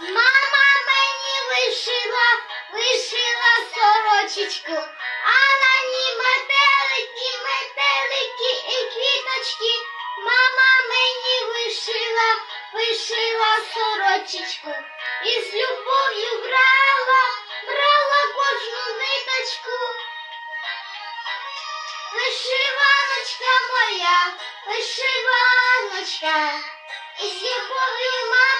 Мама мені вишила, вишила сорочечку, а на ній метелики, метелики і квіточки. Мама мені вишила, вишила сорочечку, і з любов'ю брала, брала кожну ниточку. Вишиваночка моя, вишиваночка, і з любов'ю мама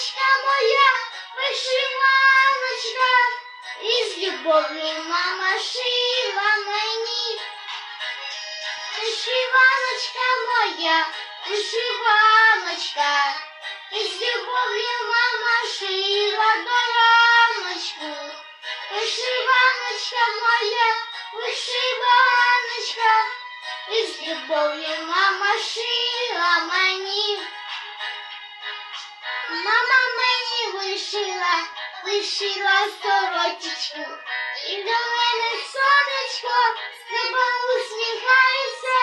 Вишиваночка моя, вишиваночка, і з любов'ю мама шила мені. Вишиваночка моя, вишиваночка, і з любов'ю мама шила до раночку. Вишиваночка моя, вишиваночка, і з любов'ю мама шила мені. Мама мені вишила, вишила сорочечку, і до мене сонечко з неба усміхається.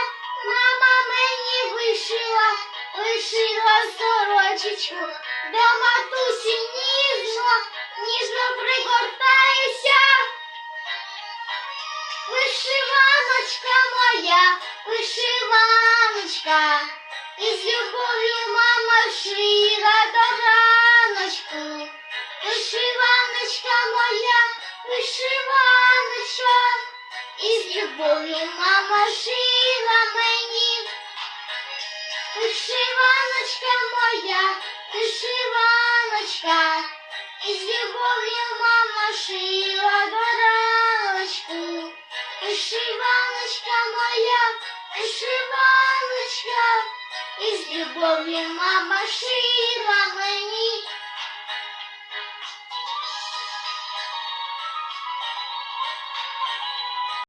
Мама мені вишила, вишила сорочечку, до матусі ніжно, ніжно пригортається. Вишиваночка моя, вишиваночка, і з любов'ю мама шила вишиваночка, і з любов'ю мама шила мені. Вишиваночка моя, вишиваночка, і з любов'ю мама шила до раночку. Вишиваночка моя, вишиваночка, і з любов'ю мама шила.